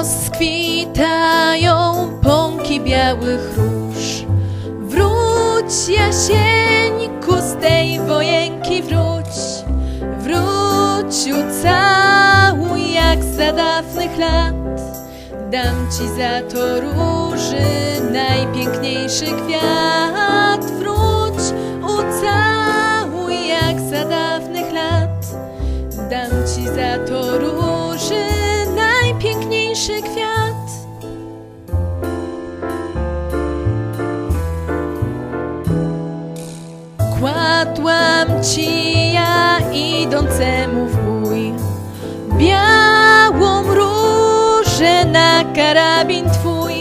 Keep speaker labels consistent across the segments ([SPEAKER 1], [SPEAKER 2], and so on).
[SPEAKER 1] rozkwitają pąki białych róż. Wróć, jasieńku, z tej wojenki wróć, wróć, ucałuj jak za dawnych lat. Dam ci za to róży najpiękniejszy kwiat. Wróć, ucałuj jak za dawnych lat. Dam ci za to róży. Kładłam ci ja idącemu w bój białą różę na karabin twój.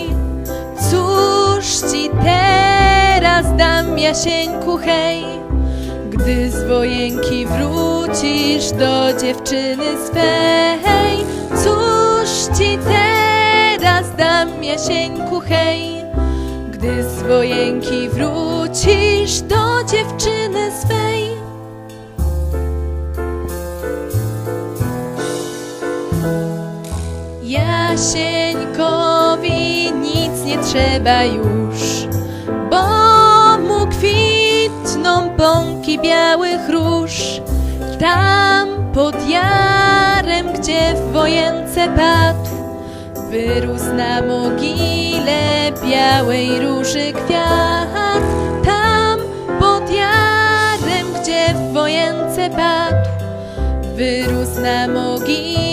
[SPEAKER 1] Cóż ci teraz dam, Jasieńku, hej, gdy z wojenki wrócisz do dziewczyny swej. Cóż ci teraz dam, Jasieńku, hej, gdy z wojenki wrócisz Jasieńkowi nic nie trzeba już, bo mu kwitną pąki białych róż. Tam pod jarem, gdzie w wojence padł, wyrósł na mogile białej róży kwiat. Tam pod jarem, gdzie w wojence padł, wyrósł na mogile